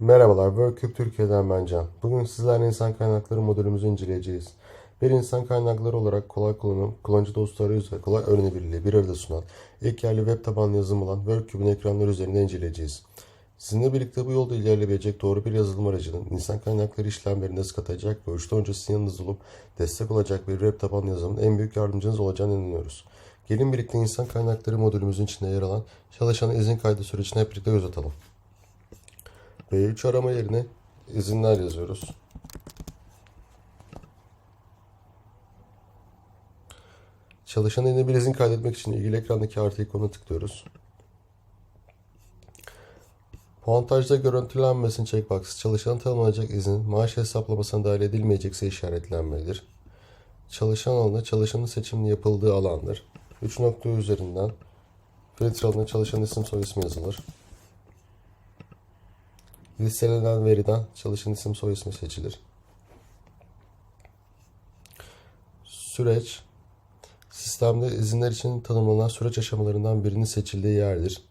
Merhabalar, WorkCube Türkiye'den ben Can. Bugün sizlerle insan kaynakları modülümüzü inceleyeceğiz. Bir insan kaynakları olarak kolay kullanım, kullanıcı dostu arayüz ve kolay öğrenebilirliği bir arada sunan ilk yerli web tabanlı yazılım olan WorkCube'un ekranları üzerinde inceleyeceğiz. Sizinle birlikte bu yolda ilerleyebilecek doğru bir yazılım aracının insan kaynakları işlemlerine katacak ve uçtan uca sizin yanınızda olup destek olacak bir web tabanlı yazılımın en büyük yardımcınız olacağını inanıyoruz. Gelin birlikte insan kaynakları modülümüzün içinde yer alan çalışan izin kaydı sürecine hep birlikte göz atalım. B3 arama yerine izinler yazıyoruz. Çalışana yeni bir izin kaydetmek için ilgili ekrandaki artı ikonuna tıklıyoruz. Puantajda görüntülenmesin checkbox çalışana tanımlanacak izin maaş hesaplamasına dahil edilmeyecekse işaretlenmelidir. Çalışan alanı çalışanın seçiminin yapıldığı alandır. 3 nokta üzerinden filtre alanına çalışan isim soy ismi yazılır. Listelenen veriden çalışan isim soy ismi seçilir. Süreç sistemde izinler için tanımlanan süreç aşamalarından birinin seçildiği yerdir.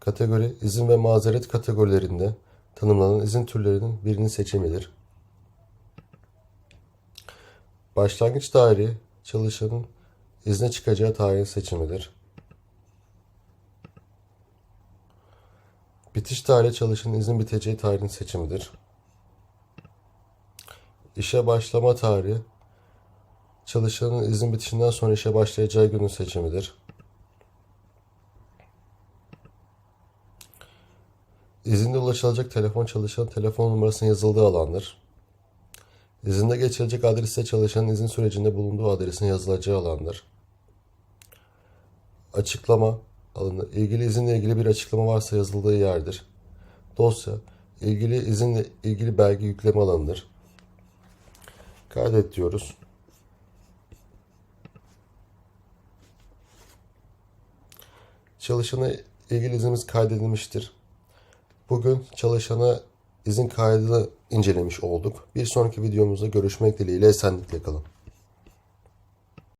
Kategori izin ve mazeret kategorilerinde tanımlanan izin türlerinin birinin seçimidir. Başlangıç tarihi çalışanın izne çıkacağı tarihin seçimidir. Bitiş tarihi çalışanın izin biteceği tarihin seçimidir. İşe başlama tarihi çalışanın izin bitişinden sonra işe başlayacağı günün seçimidir. İzinde ulaşılacak telefon çalışanın telefon numarasının yazıldığı alandır. İzinde geçilecek adres ise çalışanın izin sürecinde bulunduğu adresin yazılacağı alandır. Açıklama alanı ilgili izinle ilgili bir açıklama varsa yazıldığı yerdir. Dosya ilgili izinle ilgili belge yükleme alanıdır. Kaydet diyoruz. Çalışana ilgili iznimiz kaydedilmiştir. Bugün çalışana izin kaydını incelemiş olduk. Bir sonraki videomuzda görüşmek dileğiyle esenlikle kalın.